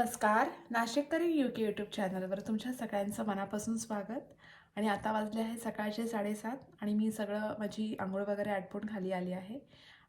नमस्कार. नाशिककरी you K YouTube चॅनलवर तुमच्या सगळ्यांचं मनापासून स्वागत. आणि आता वाजले आहे सकाळचे साडेसात आणि मी सगळं माझी आंघोळ वगैरे आटपून खाली आली आहे.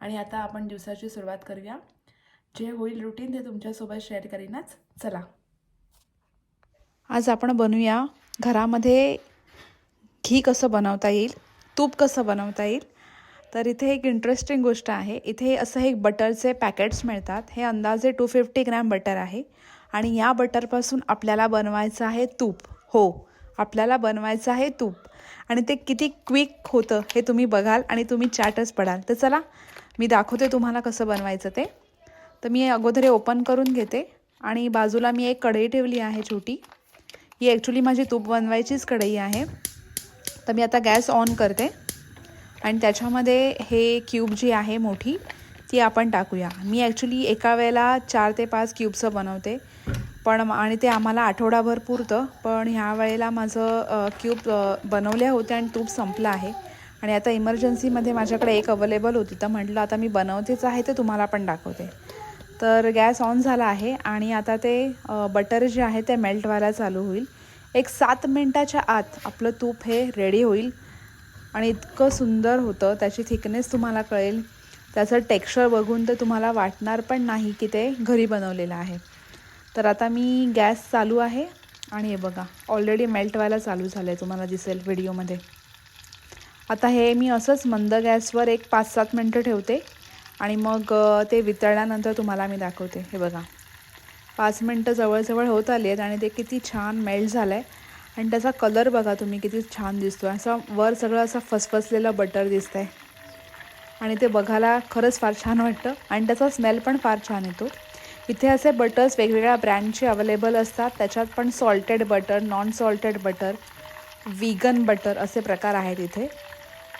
आणि आता आपण दिवसाची सुरुवात करूया. जे होईल रुटीन ते तुमच्यासोबत शेअर करीनच. चला. आज आपण बनवूया घरामध्ये घी कसं बनवता येईल तूप कसं बनवता येईल. तर इथे एक इंटरेस्टिंग गोष्ट आहे. इथे असं हे बटरचे पॅकेट्स मिळतात. हे अंदाजे टू फिफ्टी ग्रॅम बटर आहे. आणि या बटरपासून आपल्याला बनवायचं आहे तूप. हो आपल्याला बनवायचं आहे तूप. आणि ते किती क्विक होतं हे तुम्ही बघाल आणि तुम्ही चॅटच पडाल. तर चला मी दाखवते तुम्हाला कसं बनवायचं ते. तर मी अगोदर हे ओपन करून घेते आणि बाजूला मी एक कढई ठेवली आहे छोटी. ही ॲक्च्युली माझी तूप बनवायचीच कढई आहे. तर मी आता गॅस ऑन करते. आणि त्याच्यामध्ये हे क्यूब जी आहे मोठी ती आपण टाकूया. मी ॲक्च्युली एका वेळेला चार ते पाच क्यूबचं बनवते. पण आणि ते आम्हाला आठवडाभर पुरतं. पण ह्या वेळेला माझं क्यूब बनवल्या होत्या आणि तूप संपलं आहे. आणि आता इमर्जन्सीमध्ये माझ्याकडे एक अवेलेबल होती. तर म्हटलं आता मी बनवतेच आहे ते तुम्हाला पण दाखवते. तर गॅस ऑन झाला आहे आणि आता ते बटर जे आहे ते मेल्ट व्हायला चालू होईल. एक सात मिनटाच्या आत आपलं तूप हे रेडी होईल. आणि इतकं सुंदर होतं. त्याची थिकनेस तुम्हाला कळेल त्याचं टेक्स्चर बघून तर तुम्हाला वाटणार पण नाही की ते घरी बनवलेलं आहे. तर आता मी गॅस चालू आहे आणि हे बघा ऑलरेडी मेल्ट व्हायला चालू झालं आहे तुम्हाला दिसेल व्हिडिओमध्ये. आता हे मी असंच मंद गॅसवर एक पाच सात मिनटं ठेवते आणि मग ते वितळल्यानंतर तुम्हाला मी दाखवते. हे बघा पाच मिनटं जवळजवळ होत आली आहेत आणि ते किती छान मेल्ट झालं आहे आणि त्याचा कलर बघा तुम्ही किती छान दिसतो आहे असं वर सगळं असं फसफसलेलं बटर दिसतं आहे आणि ते बघायला खरंच फार छान वाटतं. आणि त्याचा स्मेल पण फार छान येतो. इथे असे बटर्स वेगवेगळ्या ब्रँडचे अवेलेबल असतात. त्याच्यात पण salted butter non salted butter vegan butter असे प्रकार आहेत इथे.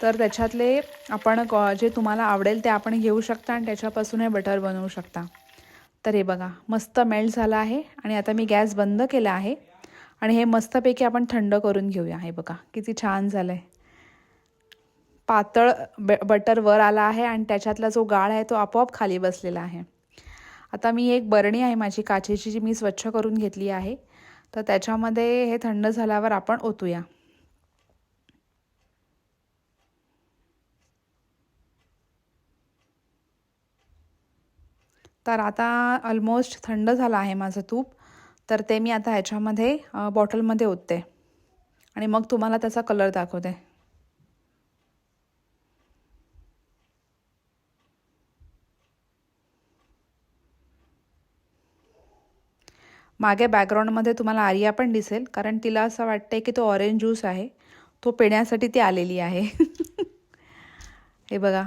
तर त्याच्यातले आपण क- जे तुम्हाला आवडेल ते आपण घेऊ शकता आणि त्याच्यापासून हे बटर बनवू शकता. तर हे बघा मस्त मेल्ट झालं आहे आणि आता मी गॅस बंद केला आहे. आणि हे मस्तपैकी आपण थंड करून घेऊया. हे बघा किती छान झालं आहे पातळ ब बटर वर आला आहे आणि त्याच्यातला जो गाळ आहे तो आपोआप खाली बसलेला आहे. आता मी एक बरणी आहे माझी काचेची जी मी स्वच्छ करून घेतली आहे. तर त्याच्यामध्ये हे थंड झाल्यावर आपण ओतूया. तर आता ऑलमोस्ट थंड झालं आहे माझं तूप. तर ते मी आता ह्याच्यामध्ये बॉटलमध्ये ओतते. आणि मग तुम्हाला त्याचा कलर दाखवते. मागे बॅकग्राऊंडमध्ये तुम्हाला आर्या पण दिसेल कारण तिला असं वाटतंय की तो ऑरेंज ज्यूस आहे. तो पिण्यासाठी ती आलेली आहे. हे बघा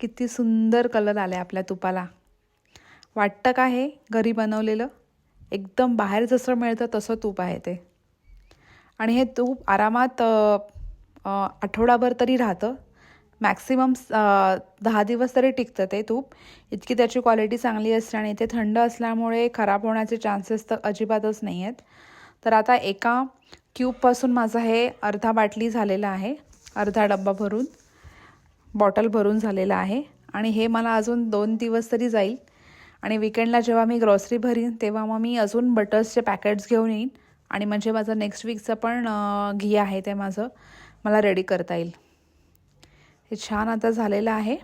किती सुंदर कलर आला आहे आपल्या तुपाला. वाटतं का हे घरी बनवलेलं? एकदम बाहेर जसं मिळतं तसं तूप आहे ते. आणि हे तूप आरामात आठवडाभर तरी राहतं. मॅक्सिमम दहा दिवस तरी टिकतं ते तूप. इतकी त्याची क्वालिटी चांगली असते आणि ते थंड असल्यामुळे खराब होण्याचे चान्सेस तर अजिबातच नाही आहेत. तर आता एका क्यूबपासून माझं हे अर्धा बाटली झालेलं आहे. अर्धा डब्बा भरून बॉटल भरून झालेलं आहे. आणि हे मला अजून दोन दिवस तरी जाईल. आणि विकेंडला जेव्हा मी ग्रॉसरी भरीन तेव्हा मग मी अजून बटर्सचे पॅकेट्स घेऊन येईन. आणि म्हणजे माझं नेक्स्ट वीकचं पण घी आहे ते माझं. मला रेडी करता येईल. हे छान आता झालेलं आहे.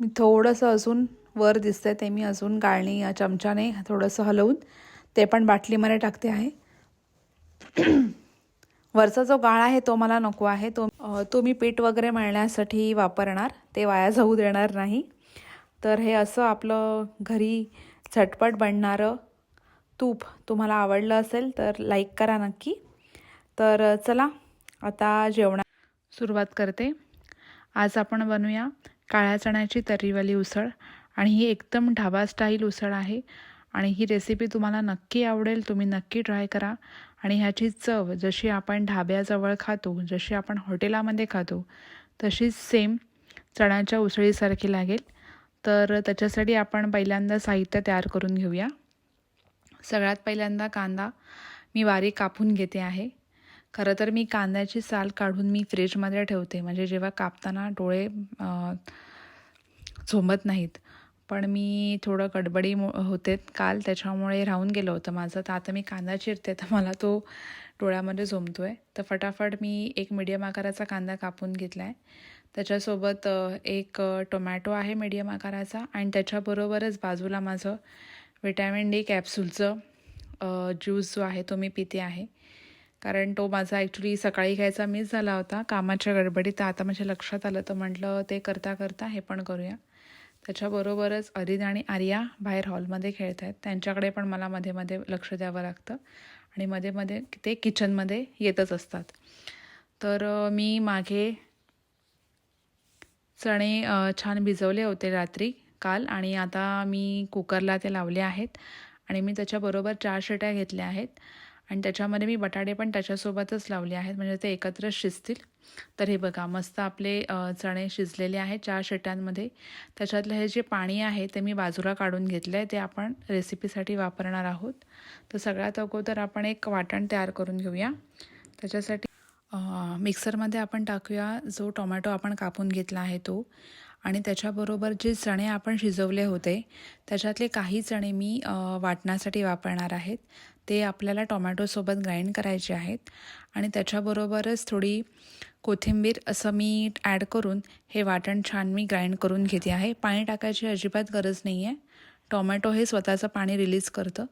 मी थोडंसं अजून वर दिसतंय ते मी अजून गाळणी या चमच्याने थोडंसं हलवून ते पण बाटलीमध्ये टाकते आहे. वरचा जो गाळ आहे तो मला नको आहे. तो तो मी पीठ वगैरे मळण्यासाठी वापरणार ते वाया जाऊ देणार नाही. तर हे असं आपलं घरी झटपट बनणारं तूप तुम्हाला आवडलं असेल तर लाईक करा नक्की. तर चला आता जेवणा सुरुवात करते. आज आपण बनवूया काळ्या चण्याची तर्रीवाली उसळ. आणि ही एकदम ढाबा स्टाईल उसळ आहे. आणि ही रेसिपी तुम्हाला नक्की आवडेल तुम्ही नक्की ट्राय करा. आणि ह्याची चव जशी आपण ढाब्याजवळ खातो जशी आपण हॉटेलामध्ये खातो तशीच सेम चण्याच्या उसळीसारखी लागेल. तर त्याच्यासाठी आपण पहिल्यांदा साहित्य तयार करून घेऊया. सगळ्यात पहिल्यांदा कांदा मी वारी कापून घेते आहे. खरं तर मी कांद्याची साल काढून मी फ्रीजमध्ये ठेवते. म्हणजे जेव्हा कापताना डोळे झोंबत नाहीत. पण मी थोडं गडबडी होते काल त्याच्यामुळे राहून गेलं होतं माझं. तर आता मी कांदा चिरते तर मला तो डोळ्यामध्ये झोंबतो आहे तर फटाफट मी एक मीडियम आकाराचा कांदा कापून घेतला आहे त्याच्यासोबत एक टोमॅटो आहे मीडियम आकाराचा. आणि त्याच्याबरोबरच बाजूला माझं विटॅमिन डी कॅप्सूलचं ज्यूस जो आहे तो मी पिते आहे. कारण तो माझा ॲक्च्युली सकाळी घ्यायचा मिस झाला होता. कामाच्या गडबडीत तर आता माझ्या लक्षात आलं तर म्हटलं ते करता करता हे पण करूया. त्याच्याबरोबरच अरिद आणि आर्या बाहेर हॉलमध्ये खेळत आहेत त्यांच्याकडे पण मला मध्ये मध्ये लक्ष द्यावं लागतं. आणि मध्ये मध्ये ते किचनमध्ये येतच असतात. तर मी मागे चणे छान भिजवले होते रात्री काल. आणि आता मी कुकरला ते लावले आहेत. आणि मी त्याच्याबरोबर चार शिट्या घेतल्या आहेत. आणि त्याच्यामध्ये मी बटाटे पण त्याच्यासोबतच लावले आहेत. म्हणजे ते एकत्र शिजतील. तर हे बघा मस्त आपले चणे शिजलेले आहेत चार शिट्यांमध्ये त्याच्यातलं हे जे पाणी आहे ते मी बाजूला काढून घेतलं आहे. ते आपण रेसिपीसाठी वापरणार आहोत. तर सगळ्यात अगोदर आपण एक वाटण तयार करून घेऊया. त्याच्यासाठी मिक्सरमध्ये आपण टाकूया जो टोमॅटो आपण कापून घेतला आहे तो. आणि त्याच्याबरोबर जे चणे आपण शिजवले होते त्याच्यातले काही चणे मी वाटण्यासाठी वापरणार आहेत. ते आपल्याला टोमॅटोसोबत ग्राइंड करायचे आहेत. आणि त्याच्याबरोबरच थोडी कोथिंबीर असं मी ॲड करून हे वाटण छान मी ग्राइंड करून घेते आहे. पाणी टाकायची अजिबात गरज नाही आहे टोमॅटो हे स्वतःचं पाणी रिलीज करतं.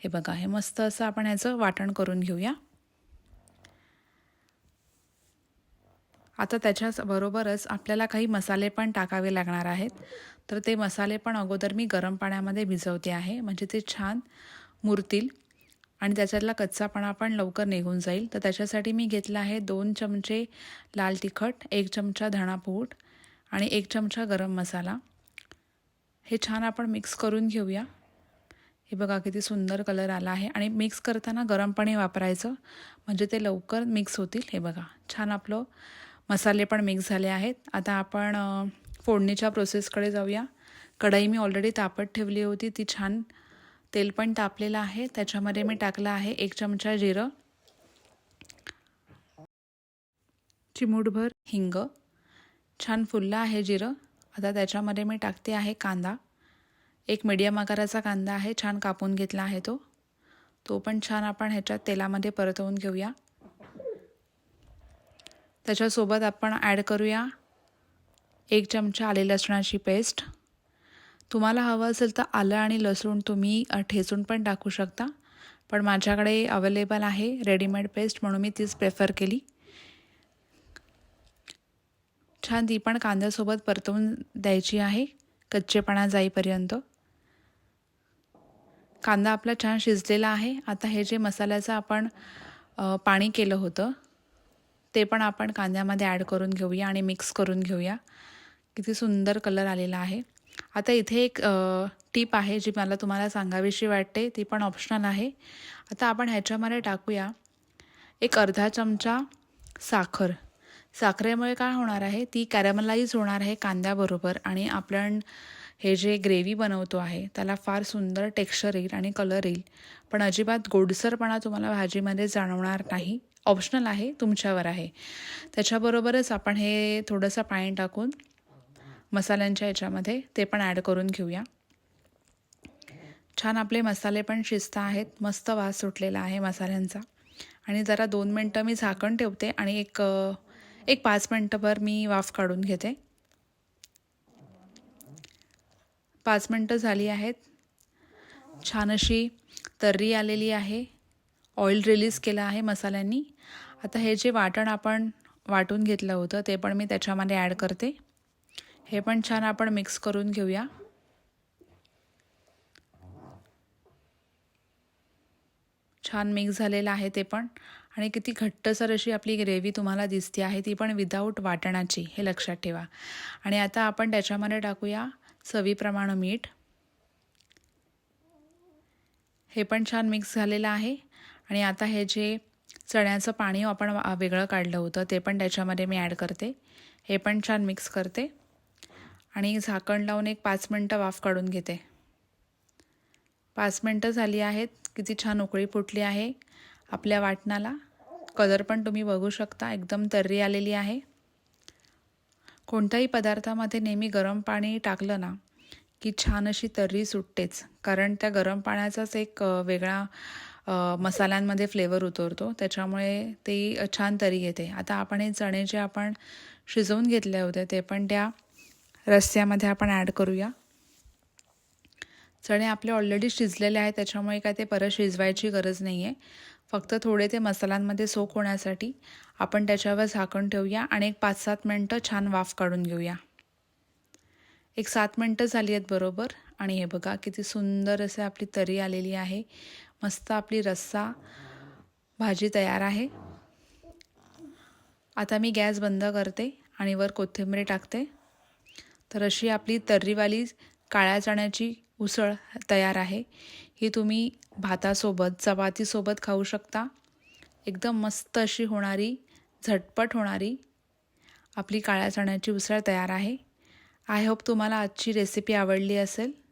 हे बघा हे मस्त असं आपण याचं वाटण करून घेऊया. आता त्याच्याच बरोबरच आपल्याला काही मसाले पण टाकावे लागणार आहेत. तर ते मसाले पण अगोदर मी गरम पाण्यामध्ये भिजवते आहे. म्हणजे ते छान मुरतील आणि त्याच्यातला कच्चापणा पण लवकर निघून जाईल. तर त्याच्यासाठी मी घेतला आहे दोन चमचे लाल तिखट एक चमचा धणापूट आणि एक चमचा गरम मसाला. हे छान आपण मिक्स करून घेऊया. हे बघा किती सुंदर कलर आला आहे आणि मिक्स करताना गरम पाणी वापरायचं. म्हणजे ते लवकर मिक्स होतील. हे बघा छान आपलं मसाले पण मिक्स झाले आहेत. आता आपण फोडणीच्या प्रोसेसकडे जाऊया. कढई मी ऑलरेडी तापत ठेवली होती. ती छान तेल पण तापलेलं आहे. त्याच्यामध्ये मी टाकलं आहे एक चमचा जिरं. चिमूटभर हिंग. छान फुललं आहे जिरं. आता त्याच्यामध्ये मी टाकते आहे कांदा. एक मीडियम आकाराचा कांदा आहे. छान कापून घेतला आहे तो. तो पण छान आपण ह्याच्यात तेलामध्ये परतवून घेऊया. त्याच्यासोबत आपण ॲड करूया एक चमचा आले लसणाची पेस्ट तुम्हाला हवं असेल तर आलं आणि लसूण तुम्ही ठेचून पण टाकू शकता. पण माझ्याकडे अवेलेबल आहे रेडीमेड पेस्ट म्हणून मी तीच प्रेफर केली. छान ती पण कांद्यासोबत परतवून द्यायची आहे कच्चेपणा जाईपर्यंत. कांदा आपला छान शिजलेला आहे. आता हे जे मसाल्याचं आपण पाणी केलं होतं ते पण आपण कांद्यामध्ये ॲड करून घेऊया आणि मिक्स करून घेऊया. किती सुंदर कलर आलेला आहे. आता इथे एक टीप आहे जी मला तुम्हाला सांगावीशी वाटते. ती पण ऑप्शनल आहे. आता आपण ह्याच्यामध्ये टाकूया एक अर्धा चमचा साखर. साखरेमुळे काय होणार आहे? ती कॅरमलाईज होणार आहे कांद्याबरोबर आणि आपण हे जे ग्रेव्ही बनवतो आहे त्याला फार सुंदर टेक्स्चर येईल आणि कलर येईल. पण अजिबात गोडसरपणा तुम्हाला भाजीमध्ये जाणवणार नाही. ऑप्शनल आहे तुमच्यावर आहे. त्याच्याबरोबरच आपण हे थोडंसं पाणी टाकून मसाल्यांच्या याच्यामध्ये ते पण ॲड करून घेऊया. छान आपले मसाले पण शिस्त आहेत मस्त वास सुटलेला आहे मसाल्यांचा. आणि जरा दोन मिनटं मी झाकण ठेवते आणि एक एक पाच मिनटंभर मी वाफ काढून घेते. पाच मिनटं झाली आहेत. छान अशी तर्री आलेली आहे. ऑइल रिलीज केलं आहे मसाल्यांनी. आता हे जे वाटण आपण वाटून घेतलं होतं ते पण मी त्याच्यामध्ये ॲड करते. हे पण छान आपण मिक्स करून घेऊया. छान मिक्स झालेलं आहे ते पण. आणि किती घट्टसर अशी आपली ग्रेव्ही तुम्हाला दिसते आहे ती पण विदाऊट वाटणाची हे लक्षात ठेवा. आणि आता आपण त्याच्यामध्ये टाकूया चवीप्रमाणे मीठ. हे पण छान मिक्स झालेलं आहे. आणि आता हे जे चण्याचं पाणी आपण वेगळं काढलं होतं ते पण त्याच्यामध्ये मी ॲड करते. हे पण छान मिक्स करते. आणि झाकण लावून एक पाच मिनटं वाफ काढून घेते. पाच मिनटं झाली आहेत. किती छान उकळी फुटली आहे आपल्या वाटणाला. कलर पण तुम्ही बघू शकता. एकदम तर्री आलेली आहे. कोणत्याही पदार्थामध्ये नेहमी गरम पाणी टाकलं ना की छान अशी तर्री सुटतेच. कारण त्या गरम पाण्याचाच एक वेगळा मसाल्यांमध्ये फ्लेवर उतरतो. त्याच्यामुळे ते छान तरी येते. आता आपण हे चणे जे आपण शिजवून घेतले होते ते पण त्या रस्स्यामध्ये आपण ॲड करूया. चणे आपले ऑलरेडी शिजलेले आहेत त्याच्यामुळे काय ते परत शिजवायची गरज नाही आहे फक्त थोडे ते मसाल्यांमध्ये सोक होण्यासाठी आपण त्याच्यावर झाकण ठेवूया आणि एक पाच सात मिनटं छान वाफ काढून घेऊया. एक सात मिनटं झाली आहेत बरोबर. आणि हे बघा किती सुंदर असे आपली तरी आलेली आहे. मस्त आपली रस्सा भाजी तयार आहे. आता मी गॅस बंद करते आणि वर कोथिंबीर टाकते. तर अशी आपली तर्रीवाली काळ्या चण्याची उसळ तयार आहे. ही तुम्ही भातासोबत चपातीसोबत खाऊ शकता. एकदम मस्त अशी होणारी झटपट होणारी आपली काळ्या चण्याची उसळ तयार आहे. आय होप तुम्हाला आजची रेसिपी आवडली असेल.